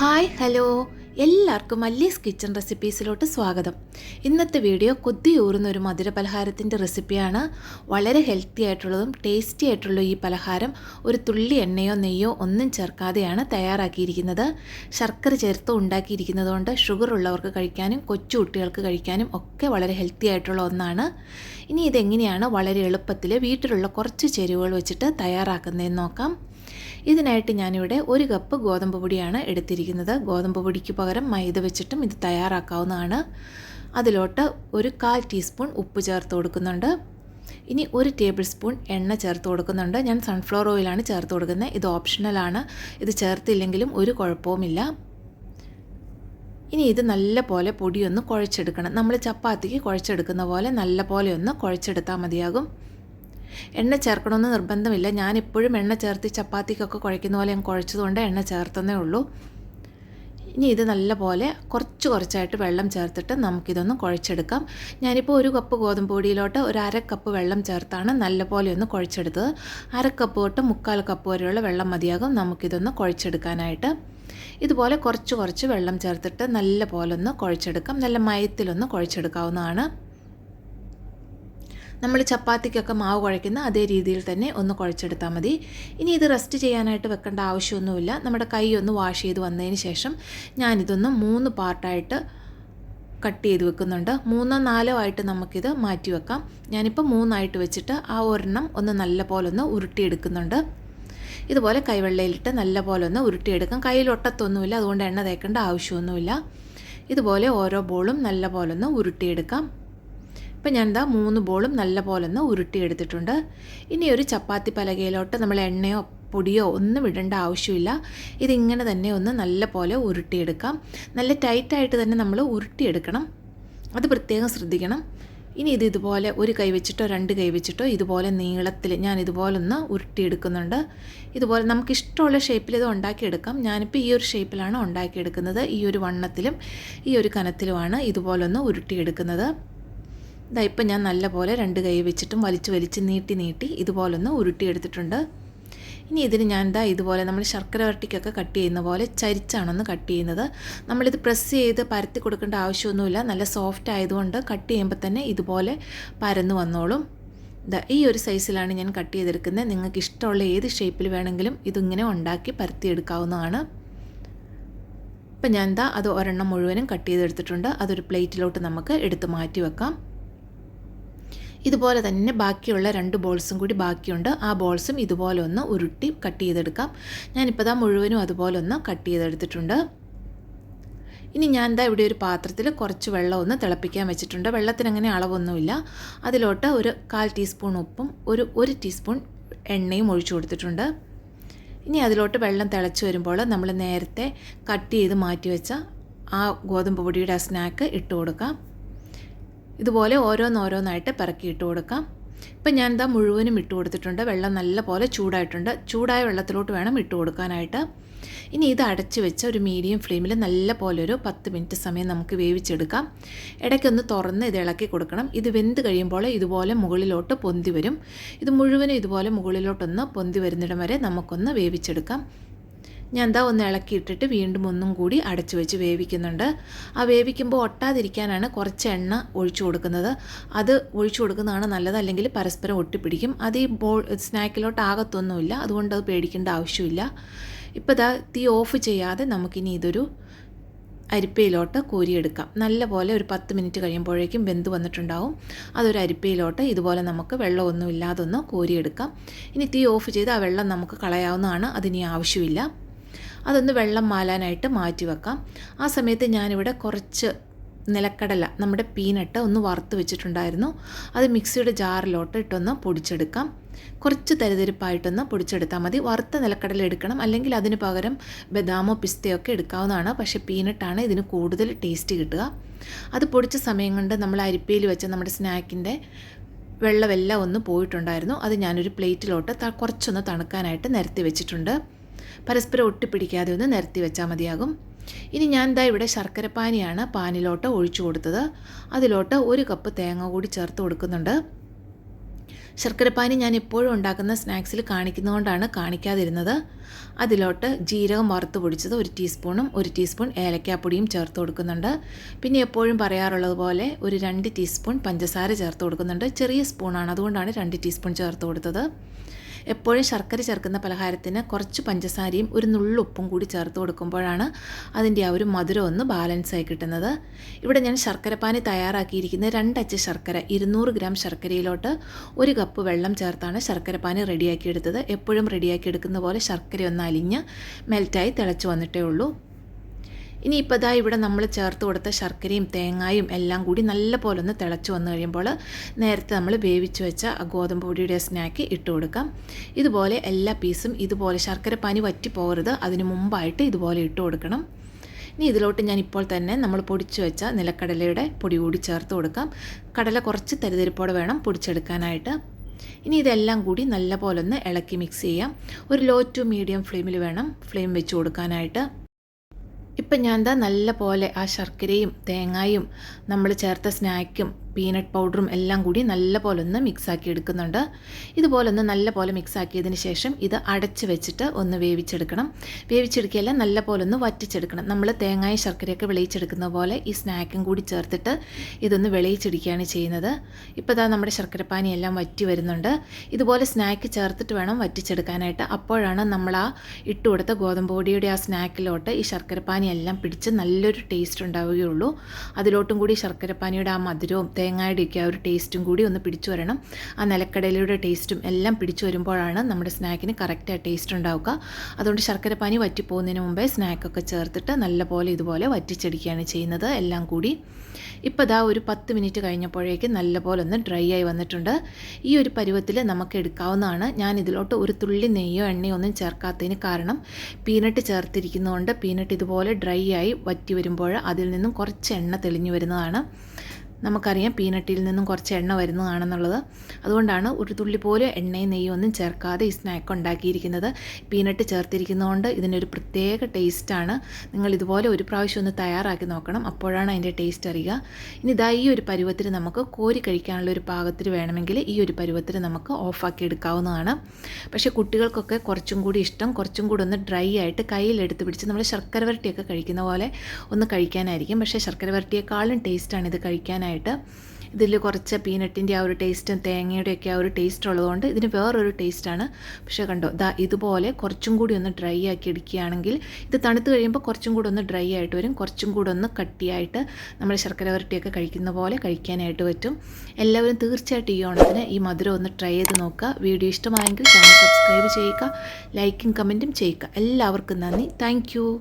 Hi hello. എല്ലാവർക്കും മല്ലീസ് kitchen റെസിപ്പീസിലോട്ട് സ്വാഗതം. ഇന്നത്തെ വീഡിയോ കൊതിയൂറുന്ന ഒരു മധുര പലഹാരത്തിന്റെ റെസിപ്പിയാണ്. വളരെ ഹെൽത്തി ആയിട്ടുള്ളതും ടേസ്റ്റി ആയിട്ടുള്ള ഈ പലഹാരം ഒരു തുള്ളി എണ്ണയോ നെയ്യോ ഒന്നും ചേർക്കാതെയാണ് തയ്യാറാക്കിയിരിക്കുന്നത്. ശർക്കര ചേർത്ത് ഉണ്ടാക്കിയിരിക്കുന്നതുകൊണ്ട് ഷുഗർ ഉള്ളവർക്ക് കഴിക്കാനും കൊച്ചു കുട്ടികൾക്ക് കഴിക്കാനും ഒക്കെ വളരെ ഹെൽത്തി ആയിട്ടുള്ള ഒന്നാണ്. ഇനി ഇതെങ്ങനെയാണ് വളരെ എളുപ്പത്തിൽ വീട്ടിലുള്ള കുറച്ച് ചേരുവകൾ വെച്ചിട്ട് തയ്യാറാക്കുന്നതെന്ന് നോക്കാം. ഇതിനായിട്ട് ഞാനിവിടെ ഒരു കപ്പ് ഗോതമ്പ് പൊടിയാണ് എടുത്തിരിക്കുന്നത്. ഗോതമ്പ് പൊടിക്ക് പകരം മൈദ വെച്ചിട്ടും ഇത് തയ്യാറാക്കാവുന്നതാണ്. അതിലോട്ട് ഒരു കാൽ ടീസ്പൂൺ ഉപ്പ് ചേർത്ത് കൊടുക്കുന്നുണ്ട്. ഇനി ഒരു ടേബിൾ സ്പൂൺ എണ്ണ ചേർത്ത് കൊടുക്കുന്നുണ്ട്. ഞാൻ സൺഫ്ലവർ ഓയിലാണ് ചേർത്ത് കൊടുക്കുന്നത്. ഇത് ഓപ്ഷണലാണ് ഇത് ചേർത്തില്ലെങ്കിലും ഒരു കുഴപ്പവുമില്ല. ഇനി ഇത് നല്ല പോലെ പൊടിയൊന്ന് കുഴച്ചെടുക്കണം. നമ്മൾ ചപ്പാത്തിക്ക് കുഴച്ചെടുക്കുന്ന പോലെ നല്ല പോലെ ഒന്ന് കുഴച്ചെടുത്താൽ മതിയാകും. എണ്ണ ചേർക്കണമെന്ന് നിർബന്ധമില്ല. ഞാൻ എപ്പോഴും എണ്ണ ചേർത്ത് ചപ്പാത്തിക്കൊക്കെ കുഴയ്ക്കുന്ന പോലെ ഞാൻ കുഴച്ചതുകൊണ്ട് എണ്ണ ചേർത്തന്നേ ഉള്ളൂ. ഇനി ഇത് നല്ല പോലെ കുറച്ച് കുറച്ചായിട്ട് വെള്ളം ചേർത്തിട്ട് നമുക്കിതൊന്ന് കുഴച്ചെടുക്കാം. ഞാനിപ്പോൾ ഒരു കപ്പ് ഗോതമ്പ് പൊടിയിലോട്ട് ഒരു അര കപ്പ് വെള്ളം ചേർത്താണ് നല്ല പോലെ ഒന്ന് കുഴച്ചെടുത്തത്. അര കപ്പ് തൊട്ട് മുക്കാൽ കപ്പ് വരെയുള്ള വെള്ളം മതിയാകും നമുക്കിതൊന്ന് കുഴച്ചെടുക്കാനായിട്ട്. ഇതുപോലെ കുറച്ച് കുറച്ച് വെള്ളം ചേർത്തിട്ട് നല്ല പോലെ ഒന്ന് കുഴച്ചെടുക്കാം. നല്ല മയത്തിലൊന്ന് കുഴച്ചെടുക്കാവുന്നതാണ്. നമ്മൾ ചപ്പാത്തിക്കൊക്കെ മാവ് കുഴയ്ക്കുന്ന അതേ രീതിയിൽ തന്നെ ഒന്ന് കുഴച്ചെടുത്താൽ മതി. ഇനി ഇത് റെസ്റ്റ് ചെയ്യാനായിട്ട് വെക്കേണ്ട ആവശ്യമൊന്നുമില്ല. നമ്മുടെ കൈ ഒന്ന് വാഷ് ചെയ്ത് വന്നതിന് ശേഷം ഞാനിതൊന്ന് മൂന്ന് പാർട്ടായിട്ട് കട്ട് ചെയ്ത് വെക്കുന്നുണ്ട്. മൂന്നോ നാലോ ആയിട്ട് നമുക്കിത് മാറ്റി വെക്കാം. ഞാനിപ്പോൾ മൂന്നായിട്ട് വെച്ചിട്ട് ആ ഒരെണ്ണം ഒന്ന് നല്ല പോലെ ഒന്ന് ഉരുട്ടിയെടുക്കുന്നുണ്ട്. ഇതുപോലെ കൈവെള്ളയിലിട്ട് നല്ല പോലെ ഒന്ന് ഉരുട്ടിയെടുക്കാം. കയ്യിൽ ഒട്ടത്തൊന്നുമില്ല അതുകൊണ്ട് എണ്ണ തേക്കേണ്ട ആവശ്യമൊന്നുമില്ല. ഇതുപോലെ ഓരോ ബോളും നല്ല പോലെ ഒന്ന് ഉരുട്ടിയെടുക്കാം. ഇപ്പം ഞാൻ എന്താ മൂന്ന് ബോളും നല്ല പോലെ ഒന്ന് ഉരുട്ടിയെടുത്തിട്ടുണ്ട്. ഇനി ഒരു ചപ്പാത്തി പലകയിലോട്ട് നമ്മൾ എണ്ണയോ പൊടിയോ ഒന്നും ഇടേണ്ട ആവശ്യമില്ല. ഇതിങ്ങനെ തന്നെ ഒന്ന് നല്ല പോലെ ഉരുട്ടിയെടുക്കാം. നല്ല ടൈറ്റായിട്ട് തന്നെ നമ്മൾ ഉരുട്ടിയെടുക്കണം. അത് പ്രത്യേകം ശ്രദ്ധിക്കണം. ഇനി ഇത് ഇതുപോലെ ഒരു കൈ വെച്ചിട്ടോ രണ്ട് കൈ വെച്ചിട്ടോ ഇതുപോലെ നീളത്തിൽ ഞാൻ ഇതുപോലെ ഒന്ന് ഉരുട്ടിയെടുക്കുന്നുണ്ട്. ഇതുപോലെ നമുക്ക് ഇഷ്ടമുള്ള ഷേപ്പിൽ ഇത് ഉണ്ടാക്കിയെടുക്കാം. ഞാനിപ്പോൾ ഈ ഒരു ഷേപ്പിലാണ് ഉണ്ടാക്കിയെടുക്കുന്നത്. ഈ ഒരു വണ്ണത്തിലും ഈ ഒരു കനത്തിലുമാണ് ഇതുപോലൊന്ന് ഉരുട്ടിയെടുക്കുന്നത്. ഇതാ ഇപ്പം ഞാൻ നല്ലപോലെ രണ്ട് കൈ വെച്ചിട്ടും വലിച്ച് വലിച്ച് നീട്ടി നീട്ടി ഇതുപോലൊന്ന് ഉരുട്ടിയെടുത്തിട്ടുണ്ട്. ഇനി ഇതിന് ഞാൻ എന്താ ഇതുപോലെ നമ്മൾ ശർക്കര വരട്ടിക്കൊക്കെ കട്ട് ചെയ്യുന്ന പോലെ ചരിച്ചാണൊന്ന് കട്ട് ചെയ്യുന്നത്. നമ്മളിത് പ്രസ് ചെയ്ത് പരത്തി കൊടുക്കേണ്ട ആവശ്യമൊന്നുമില്ല. നല്ല സോഫ്റ്റ് ആയതുകൊണ്ട് കട്ട് ചെയ്യുമ്പോൾ തന്നെ ഇതുപോലെ പരന്ന് വന്നോളും. ഈ ഒരു സൈസിലാണ് ഞാൻ കട്ട് ചെയ്തെടുക്കുന്നത്. നിങ്ങൾക്ക് ഇഷ്ടമുള്ള ഏത് ഷേപ്പിൽ വേണമെങ്കിലും ഇതിങ്ങനെ ഉണ്ടാക്കി പരത്തിയെടുക്കാവുന്നതാണ്. ഇപ്പം ഞാൻ എന്താ അത് ഒരെണ്ണം മുഴുവനും കട്ട് ചെയ്തെടുത്തിട്ടുണ്ട്. അതൊരു പ്ലേറ്റിലോട്ട് നമുക്ക് എടുത്ത് മാറ്റി വെക്കാം. ഇതുപോലെ തന്നെ ബാക്കിയുള്ള രണ്ട് ബോൾസും കൂടി ബാക്കിയുണ്ട്. ആ ബോൾസും ഇതുപോലെ ഒന്ന് ഉരുട്ടി കട്ട് ചെയ്തെടുക്കാം. ഞാനിപ്പോൾ ദാ മുഴുവനും അതുപോലെ ഒന്ന് കട്ട് ചെയ്തെടുത്തിട്ടുണ്ട്. ഇനി ഞാൻ എന്താ ഇവിടെ ഒരു പാത്രത്തിൽ കുറച്ച് വെള്ളം ഒന്ന് തിളപ്പിക്കാൻ വെച്ചിട്ടുണ്ട്. വെള്ളത്തിന് അങ്ങനെ അളവൊന്നുമില്ല. അതിലോട്ട് ഒരു കാൽ ടീസ്പൂൺ ഉപ്പും ഒരു ഒരു ടീസ്പൂൺ എണ്ണയും ഒഴിച്ചു കൊടുത്തിട്ടുണ്ട്. ഇനി അതിലോട്ട് വെള്ളം തിളച്ച് വരുമ്പോൾ നമ്മൾ നേരത്തെ കട്ട് ചെയ്ത് മാറ്റി വെച്ച ആ ഗോതമ്പ് പൊടിയുടെ ആ സ്നാക്ക് ഇട്ട് കൊടുക്കാം. ഇതുപോലെ ഓരോന്നോരോന്നായിട്ട് ഇട്ട് കൊടുക്കാം. ഇപ്പം ഞാൻ ഇതാ മുഴുവനും ഇട്ട് കൊടുത്തിട്ടുണ്ട്. വെള്ളം നല്ല പോലെ ചൂടായിട്ടുണ്ട്. ചൂടായ വെള്ളത്തിലോട്ട് വേണം ഇട്ട് കൊടുക്കാനായിട്ട്. ഇനി ഇത് അടച്ച് വെച്ച ഒരു മീഡിയം ഫ്ലെയിമിൽ നല്ല പോലെ ഒരു പത്ത് മിനിറ്റ് സമയം നമുക്ക് വേവിച്ചെടുക്കാം. ഇടയ്ക്കൊന്ന് തുറന്ന് ഇത് ഇളക്കി കൊടുക്കണം. ഇത് വെന്ത് കഴിയുമ്പോൾ ഇതുപോലെ മുകളിലോട്ട് പൊന്തി വരും. ഇത് മുഴുവനും ഇതുപോലെ മുകളിലോട്ടൊന്ന് പൊന്തി വരുന്നിടം വരെ നമുക്കൊന്ന് വേവിച്ചെടുക്കാം. ഞാൻ എന്താ ഒന്ന് ഇളക്കിയിട്ടിട്ട് വീണ്ടും ഒന്നും കൂടി അടച്ചു വെച്ച് വേവിക്കുന്നുണ്ട്. ആ വേവിക്കുമ്പോൾ ഒട്ടാതിരിക്കാനാണ് കുറച്ച് എണ്ണ ഒഴിച്ചു കൊടുക്കുന്നത്. അത് ഒഴിച്ചു കൊടുക്കുന്നതാണ് നല്ലത്. അല്ലെങ്കിൽ പരസ്പരം ഒട്ടിപ്പിടിക്കും. അത് ഈ ബോൾ സ്നാക്കിലോട്ട് ആകത്തൊന്നുമില്ല. അതുകൊണ്ട് അത് പേടിക്കേണ്ട ആവശ്യമില്ല. ഇപ്പോൾ ഇതാ തീ ഓഫ് ചെയ്യാതെ നമുക്കിനി ഇതൊരു അരിപ്പയിലോട്ട് കോരിയെടുക്കാം. നല്ല പോലെ ഒരു പത്ത് മിനിറ്റ് കഴിയുമ്പോഴേക്കും വെന്ത് വന്നിട്ടുണ്ടാവും. അതൊരു അരിപ്പയിലോട്ട് ഇതുപോലെ നമുക്ക് വെള്ളമൊന്നും ഇല്ലാതൊന്ന് കോരിയെടുക്കാം. ഇനി തീ ഓഫ് ചെയ്ത് ആ വെള്ളം നമുക്ക് കളയാവുന്നതാണ്. അതിനി ആവശ്യമില്ല. അതൊന്ന് വെള്ളം മാലാനായിട്ട് മാറ്റി വെക്കാം. ആ സമയത്ത് ഞാനിവിടെ കുറച്ച് നിലക്കടല നമ്മുടെ പീനട്ട് ഒന്ന് വറുത്ത് വെച്ചിട്ടുണ്ടായിരുന്നു. അത് മിക്സിയുടെ ജാറിലോട്ട് ഇട്ടൊന്ന് പൊടിച്ചെടുക്കാം. കുറച്ച് തരിതരിപ്പായിട്ടൊന്ന് പൊടിച്ചെടുത്താൽ മതി. വറുത്ത നിലക്കടല എടുക്കണം. അല്ലെങ്കിൽ അതിന് പകരം ബദാമോ പിസ്തയോ ഒക്കെ എടുക്കാവുന്നതാണ്. പക്ഷേ പീനട്ടാണ് ഇതിന് കൂടുതൽ ടേസ്റ്റ് കിട്ടുക. അത് പൊടിച്ച സമയം കൊണ്ട് നമ്മൾ അരിപ്പയിൽ വെച്ച നമ്മുടെ സ്നാക്കിന്റെ വെള്ളമെല്ലാം ഒന്ന് പോയിട്ടുണ്ടായിരുന്നു. അത് ഞാനൊരു പ്ലേറ്റിലോട്ട് കുറച്ചൊന്ന് തണുക്കാനായിട്ട് നിരത്തി വെച്ചിട്ടുണ്ട്. പരസ്പരം ഒട്ടിപ്പിടിക്കാതെ ഒന്ന് നിരത്തി വെച്ചാൽ മതിയാകും. ഇനി ഞാൻ ഇതാ ഇവിടെ ശർക്കരപ്പാനിയാണ് പാനിലോട്ട് ഒഴിച്ചു കൊടുത്തത്. അതിലോട്ട് ഒരു കപ്പ് തേങ്ങ കൂടി ചേർത്ത് കൊടുക്കുന്നുണ്ട്. ശർക്കരപ്പാനി ഞാൻ എപ്പോഴും ഉണ്ടാക്കുന്ന സ്നാക്സിൽ കാണിക്കുന്നതുകൊണ്ടാണ് കാണിക്കാതിരുന്നത്. അതിലോട്ട് ജീരകം വറുത്ത് പൊടിച്ചത് ഒരു ടീസ്പൂണും ഒരു ടീസ്പൂൺ ഏലക്കാപ്പൊടിയും ചേർത്ത് കൊടുക്കുന്നുണ്ട്. പിന്നെ എപ്പോഴും പറയാറുള്ളതുപോലെ ഒരു രണ്ട് ടീസ്പൂൺ പഞ്ചസാര ചേർത്ത് കൊടുക്കുന്നുണ്ട്. ചെറിയ സ്പൂണാണ്. അതുകൊണ്ടാണ് രണ്ട് ടീസ്പൂൺ ചേർത്ത് കൊടുത്തത്. എപ്പോഴും ശർക്കര ചേർക്കുന്ന പലഹാരത്തിന് കുറച്ച് പഞ്ചസാരയും ഒരു നുള്ളുപ്പും കൂടി ചേർത്ത് കൊടുക്കുമ്പോഴാണ് അതിന്റെ ആ ഒരു മധുരം ഒന്ന് ബാലൻസായി കിട്ടുന്നത്. ഇവിടെ ഞാൻ ശർക്കരപ്പാനി തയ്യാറാക്കിയിരിക്കുന്ന രണ്ടച്ച് ശർക്കര ഇരുന്നൂറ് ഗ്രാം ശർക്കരയിലോട്ട് ഒരു കപ്പ് വെള്ളം ചേർത്താണ് ശർക്കരപ്പാനി റെഡിയാക്കിയെടുത്തത് എപ്പോഴും റെഡിയാക്കി എടുക്കുന്ന പോലെ ശർക്കര ഒന്ന് അലിഞ്ഞ് മെൽറ്റായി തിളച്ച് വന്നിട്ടേ ഉള്ളൂ. ഇനിയിപ്പോൾ ഇതാ ഇവിടെ നമ്മൾ ചേർത്ത് കൊടുത്ത ശർക്കരയും തേങ്ങായും എല്ലാം കൂടി നല്ല പോലെ ഒന്ന് തിളച്ച് വന്നു കഴിയുമ്പോൾ നേരത്തെ നമ്മൾ വേവിച്ച് വെച്ച ഗോതമ്പ് പൊടിയുടെ സ്നാക്ക് ഇട്ട് കൊടുക്കാം. ഇതുപോലെ എല്ലാ പീസും ഇതുപോലെ ശർക്കര പനി വറ്റി പോകരുത്. അതിന് മുമ്പായിട്ട് ഇതുപോലെ ഇട്ട് കൊടുക്കണം. ഇനി ഇതിലോട്ട് ഞാൻ ഇപ്പോൾ തന്നെ നമ്മൾ പൊടിച്ചു വെച്ച നിലക്കടലയുടെ പൊടി കൂടി ചേർത്ത് കൊടുക്കാം. കടല കുറച്ച് തരിതരിപ്പോടെ വേണം പൊടിച്ചെടുക്കാനായിട്ട്. ഇനി ഇതെല്ലാം കൂടി നല്ല പോലെ ഒന്ന് ഇളക്കി മിക്സ് ചെയ്യാം. ഒരു ലോ ടു മീഡിയം ഫ്ലെയിമിൽ വേണം ഫ്ലെയിം വെച്ച് കൊടുക്കാനായിട്ട്. ഇപ്പം ഞാൻ എന്താ നല്ല പോലെ ആ ശർക്കരയും തേങ്ങായും നമ്മൾ ചേർത്ത സ്നാക്കും പീനട്ട് പൗഡറും എല്ലാം കൂടി നല്ല പോലെ ഒന്ന് മിക്സാക്കി എടുക്കുന്നുണ്ട്. ഇതുപോലെ ഒന്ന് നല്ല പോലെ മിക്സാക്കിയതിന് ശേഷം ഇത് അടച്ച് വെച്ചിട്ട് ഒന്ന് വേവിച്ചെടുക്കണം. വേവിച്ചെടുക്കുകയല്ല നല്ല പോലെ ഒന്ന് വറ്റിച്ചെടുക്കണം. നമ്മൾ തേങ്ങായ ശർക്കരയൊക്കെ വിളയിച്ചെടുക്കുന്ന പോലെ ഈ സ്നാക്കും കൂടി ചേർത്തിട്ട് ഇതൊന്ന് വിളയിച്ചെടുക്കുകയാണ് ചെയ്യുന്നത്. ഇപ്പോൾ ഇതാ നമ്മുടെ ശർക്കരപ്പാനി എല്ലാം വറ്റി വരുന്നുണ്ട്. ഇതുപോലെ സ്നാക്ക് ചേർത്തിട്ട് വേണം വറ്റിച്ചെടുക്കാനായിട്ട്. അപ്പോഴാണ് നമ്മൾ ആ ഇട്ട് കൊടുത്ത ഗോതമ്പ് പൊടിയുടെ ആ സ്നാക്കിലോട്ട് ഈ ശർക്കരപ്പാനി എല്ലാം പിടിച്ച് നല്ലൊരു ടേസ്റ്റ് ഉണ്ടാവുകയുള്ളൂ. അതിലോട്ടും കൂടി ശർക്കരപ്പാനിയുടെ ആ മധുരവും തേങ്ങയുടെയൊക്കെ ആ ഒരു ടേസ്റ്റും കൂടി ഒന്ന് പിടിച്ചു വരണം. ആ നിലക്കടലയുടെ ടേസ്റ്റും എല്ലാം പിടിച്ചു വരുമ്പോഴാണ് നമ്മുടെ സ്നാക്കിന് കറക്റ്റ് ആ ടേസ്റ്റ് ഉണ്ടാവുക. അതുകൊണ്ട് ശർക്കര പനി വറ്റിപ്പോകുന്നതിന് മുമ്പേ സ്നാക്കൊക്കെ ചേർത്തിട്ട് നല്ലപോലെ ഇതുപോലെ വറ്റിച്ചടിക്കുകയാണ് ചെയ്യുന്നത്. എല്ലാം കൂടി ഇപ്പോൾ ഇതാ ഒരു പത്ത് മിനിറ്റ് കഴിഞ്ഞപ്പോഴേക്കും നല്ലപോലെ ഒന്ന് ഡ്രൈ ആയി വന്നിട്ടുണ്ട്. ഈ ഒരു പരുവത്തിൽ നമുക്ക് എടുക്കാവുന്നതാണ്. ഞാൻ ഇതിലോട്ട് ഒരു തുള്ളി നെയ്യോ എണ്ണയോ ഒന്നും ചേർക്കാത്തതിന് കാരണം പീനട്ട് ചേർത്തിരിക്കുന്നതുകൊണ്ട് പീനട്ട് ഇതുപോലെ ഡ്രൈ ആയി വറ്റി വരുമ്പോൾ അതിൽ നിന്നും കുറച്ച് എണ്ണ തെളിഞ്ഞു വരുന്നതാണ്. നമുക്കറിയാം പീനട്ടിയിൽ നിന്നും കുറച്ച് എണ്ണ വരുന്നതാണെന്നുള്ളത്. അതുകൊണ്ടാണ് ഒരു തുള്ളി പോലെ എണ്ണയും നെയ്യും ഒന്നും ചേർക്കാതെ ഈ സ്നാക്ക് ഉണ്ടാക്കിയിരിക്കുന്നത്. പീനട്ട് ചേർത്തിരിക്കുന്നതുകൊണ്ട് ഇതിനൊരു പ്രത്യേക ടേസ്റ്റാണ് നിങ്ങൾ ഇതുപോലെ ഒരു പ്രാവശ്യം ഒന്ന് തയ്യാറാക്കി നോക്കണം. അപ്പോഴാണ് അതിന്റെ ടേസ്റ്റ് അറിയുക. ഇനി ഇതാ ഈ ഒരു പരുവത്തിൽ നമുക്ക് കോരി കഴിക്കാനുള്ള ഒരു പാകത്തിൽ വേണമെങ്കിൽ ഈ ഒരു പരുവത്തിൽ നമുക്ക് ഓഫാക്കി എടുക്കാവുന്നതാണ്. പക്ഷേ കുട്ടികൾക്കൊക്കെ കുറച്ചും കൂടി ഇഷ്ടം. കുറച്ചും കൂടി ഒന്ന് ഡ്രൈ ആയിട്ട് കയ്യിലെടുത്ത് പിടിച്ച് നമ്മൾ ശർക്കര വരട്ടിയൊക്കെ കഴിക്കുന്ന പോലെ ഒന്ന് കഴിക്കാനായിരിക്കും. പക്ഷേ ശർക്കര വരട്ടിയേക്കാളും ടേസ്റ്റാണ് ഇത് കഴിക്കാനായിട്ട്. ഇതിൽ കുറച്ച് പീനട്ടിന്റെ ആ ഒരു ടേസ്റ്റും തേങ്ങയുടെയൊക്കെ ആ ഒരു ടേസ്റ്റ് ഉള്ളതുകൊണ്ട് ഇതിന് വേറൊരു ടേസ്റ്റാണ് പക്ഷേ കണ്ടോ ദാ ഇതുപോലെ കുറച്ചും കൂടി ഒന്ന് ഡ്രൈ ആക്കി എടുക്കുകയാണെങ്കിൽ ഇത് തണുത്ത് കഴിയുമ്പോൾ കുറച്ചും കൂടി ഒന്ന് ഡ്രൈ ആയിട്ട് വരും. കുറച്ചും കൂടി ഒന്ന് കട്ടിയായിട്ട് നമ്മൾ ശർക്കര വരട്ടിയൊക്കെ കഴിക്കുന്ന പോലെ കഴിക്കാനായിട്ട് പറ്റും. എല്ലാവരും തീർച്ചയായിട്ടും ഈ ഓണത്തിന് ഈ മധുരം ഒന്ന് ട്രൈ ചെയ്ത് നോക്കുക. വീഡിയോ ഇഷ്ടമായെങ്കിൽ ചാനൽ സബ്സ്ക്രൈബ് ചെയ്യുക ലൈക്കും കമന്റും ചെയ്യുക. എല്ലാവർക്കും നന്ദി. താങ്ക്